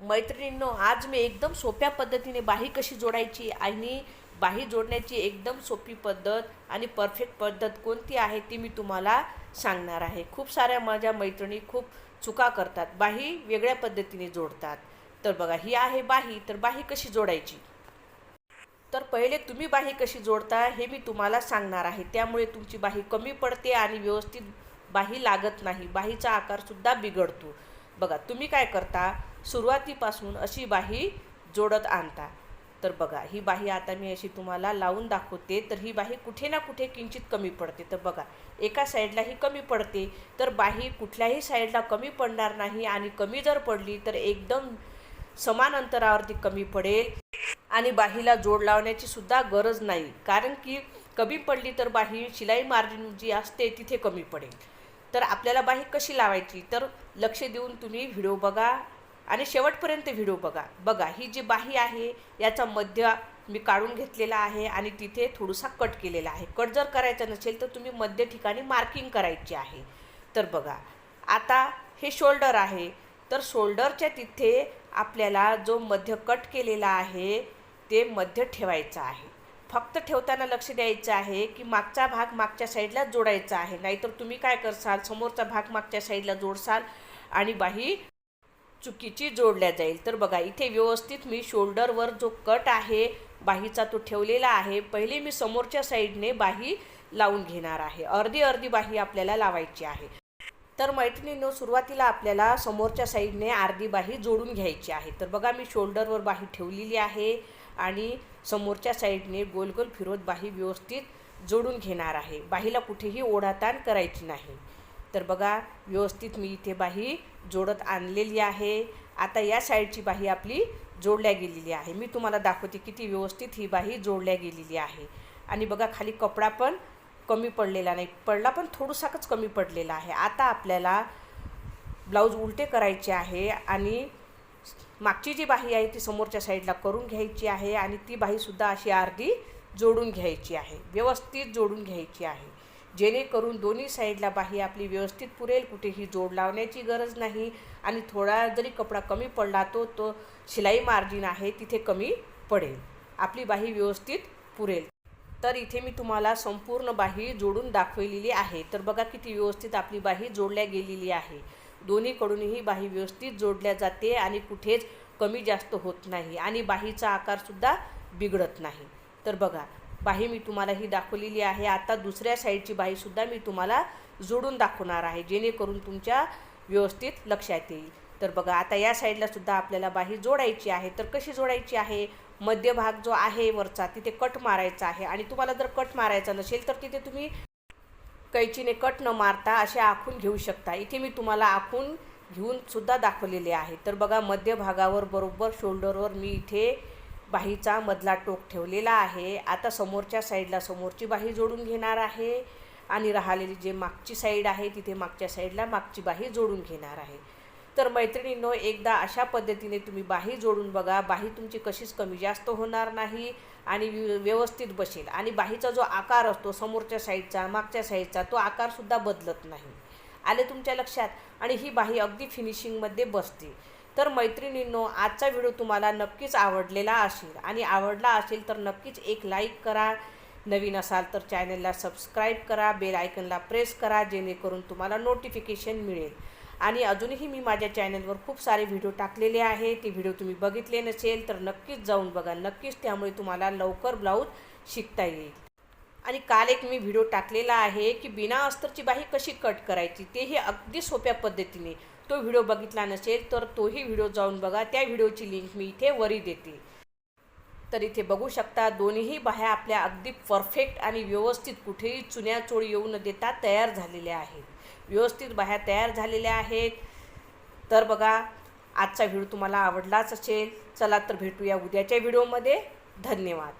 मैत्रिणींनो आज मी एकदम सोप्या पद्धतीने बाही कशी जोडायची आणि बाही जोडण्याची एकदम सोपी पद्धत आणि परफेक्ट पद्धत कोणती आहे ती मी तुम्हाला सांगणार आहे. खूप साऱ्या माझ्या मैत्रिणी खूप चुका करतात बाही वेगळ्या पद्धतीने जोडतात. तर बघा ही आहे बाही तर बाही कशी जोडायची? तर पहिले तुम्ही बाही कशी जोडता हे मी तुम्हाला सांगणार आहे. त्यामुळे तुमची बाही कमी पडते आणि व्यवस्थित बाही लागत नाही. बाहीचा आकारसुद्धा बिघडतो. बघा तुम्ही काय करता? सुरुवातीपासून अशी बाही जोडत आणता. तर बघा ही बाही आता मी अशी तुम्हाला लावून दाखवते तर ही बाही कुठे ना कुठे किंचित कमी पडते. तर बघा एका साईडला ही कमी पडते तर बाही कुठल्याही साईडला कमी पडणार नाही आणि कमी जर पडली तर एकदम समान अंतरावरती कमी पडेल आणि बाहीला जोड लावण्याची सुद्धा गरज नाही. कारण की कमी पडली तर बाही शिलाई मार्जिन जी असते तिथे कमी पडेल. तर आपल्याला बाही कशी लावायची? तर लक्ष देऊन तुम्ही व्हिडिओ बघा. आणि शेवटपर्यंत व्हिडिओ बघा. बघा ही जी बाही आहे याचा मध्य मी काढून घेतलेला आहे आणि तिथे थोडासा कट केलेला आहे. कट जर करायचा नसेल तर तुम्ही मध्य ठिकाणी मार्किंग करायची आहे. तर बघा आता हे शोल्डर आहे. तर शोल्डरच्या तिथे आपल्याला जो मध्य कट केलेला आहे ते मध्य ठेवायचं आहे. फक्त ठेवताना लक्ष द्यायचं आहे की मागचा भाग मागच्या साईडला जोडायचा आहे. नाहीतर तुम्ही काय करसाल? समोरचा भाग मागच्या साईडला जोडसाल आणि बाही चुकीची जोडल्या जाईल. तर बघा इथे व्यवस्थित मी शोल्डरवर जो कट आहे बाहीचा तो ठेवलेला आहे पहिले मी समोरच्या साईडने बाही लावून घेणार आहे. अर्धी अर्धी बाही आपल्याला लावायची आहे. तर मैत्रिणींनो सुरुवातीला आपल्याला समोरच्या साईडने अर्धी बाही जोडून घ्यायची आहे. तर बघा मी शोल्डरवर बाही ठेवलेली आहे आणि समोरच्या साईडने गोल गोल फिरवत बाही व्यवस्थित जोडून घेणार आहे. बाहीला कुठेही ओढाताण करायची नाही. तर बघा व्यवस्थित मी इथे बाही जोडत आणलेली आहे. आता या साईडची बाही आपली जोडल्या गेलेली आहे. मी तुम्हाला दाखवते किती व्यवस्थित ही बाही जोडल्या गेलेली आहे. आणि बघा खाली कपडा पण कमी पडलेला नाही. पडला पण थोडुसाकच कमी पडलेला आहे. आता आपल्याला ब्लाऊज उलटे करायचे आहे आणि मागची जी बाही आहे ती समोरच्या साईडला करून घ्यायची आहे आणि ती बाहीसुद्धा अशी अर्धी जोडून घ्यायची आहे. व्यवस्थित जोडून घ्यायची आहे. जेणेकरून दोन्ही साईडला बाही आपली व्यवस्थित पुरेल कुठेही जोड लावण्याची गरज नाही आणि थोडा जरी कपडा कमी पडला तो तो शिलाई मार्जिन आहे तिथे कमी पडेल. आपली बाही व्यवस्थित पुरेल. तर इथे मी तुम्हाला संपूर्ण बाही जोडून दाखवलेली आहे. तर बघा किती व्यवस्थित आपली बाही जोडल्या गेलेली आहे. दोन्हीकडूनही बाही व्यवस्थित जोडल्या जाते आणि कुठेच कमी जास्त होत नाही आणि बाहीचा आकारसुद्धा बिघडत नाही. तर बघा बाही मी तुम्हाला ही दाखवलेली आहे. आता दुसऱ्या साईडची बाहीसुद्धा मी तुम्हाला जोडून दाखवणार आहे जेणेकरून तुमच्या व्यवस्थित लक्षात येईल. तर बघा आता या साईडलासुद्धा आपल्याला बाही जोडायची आहे. तर कशी जोडायची आहे? मध्यभाग जो आहे वरचा तिथे कट मारायचा आहे. आणि तुम्हाला जर कट मारायचा नसेल तर तिथे तुम्ही कैचीने कट न मारता असे आखून घेऊ शकता. इथे मी तुम्हाला आखून घेऊन सुद्धा दाखवलेले आहे. तर बघा मध्यभागावर बरोबर शोल्डरवर मी इथे बाहीचा मधला टोक ठेवलेला आहे. आता समोरच्या साईडला समोरची बाही जोडून घेणार आहे. आणि राहिलेली जे मागची साईड आहे तिथे मागच्या साईडला मागची बाही जोडून घेणार आहे. तर मैत्रिणींनो एकदा अशा पद्धतीने तुम्ही बाही जोडून बघा. बाही तुमची कशीच कमी जास्त होणार नाही आणि व्यवस्थित बसेल. आणि बाहीचा जो आकार असतो समोरच्या साईडचा मागच्या साईडचा तो आकारसुद्धा बदलत नाही. आले तुमच्या लक्षात? आणि ही बाही अगदी फिनिशिंगमध्ये बसते. तर मैत्रिणींनो आजचा व्हिडिओ तुम्हाला नक्कीच आवडलेला असेल. आणि आवडला असेल तर नक्कीच एक लाईक करा. नवीन असाल तर चॅनलला सबस्क्राईब करा. बेल आयकनला प्रेस करा जेणेकरून तुम्हाला नोटिफिकेशन मिळेल. आणि अजूनही मी माझ्या चॅनलवर खूप सारे व्हिडिओ टाकलेले आहे. ते व्हिडिओ तुम्ही बघितले नसेल तर नक्कीच जाऊन बघा. नक्कीच त्यामुळे तुम्हाला लवकर ब्लाऊज शिकता येईल. आणि काल एक मी व्हिडिओ टाकलेला आहे की बिना अस्तरची बाही कशी कट करायची तेही अगदी सोप्या पद्धतीने. तो व्हिडिओ बघितला नसेल तर तोही व्हिडिओ जाऊन बघा त्या व्हिडिओची लिंक मी इथे वरी देते. तर इथे बघू शकता दोन्हीही बाह्या आपल्या अगदी परफेक्ट आणि व्यवस्थित कुठेही चुन्या चोळी येऊ न देता तयार झालेल्या आहेत. व्यवस्थित बाह्या तयार झालेल्या आहेत. तर बघा आजचा व्हिडिओ तुम्हाला आवडलाच असेल चला तर भेटूया उद्याच्या व्हिडिओमध्ये. धन्यवाद.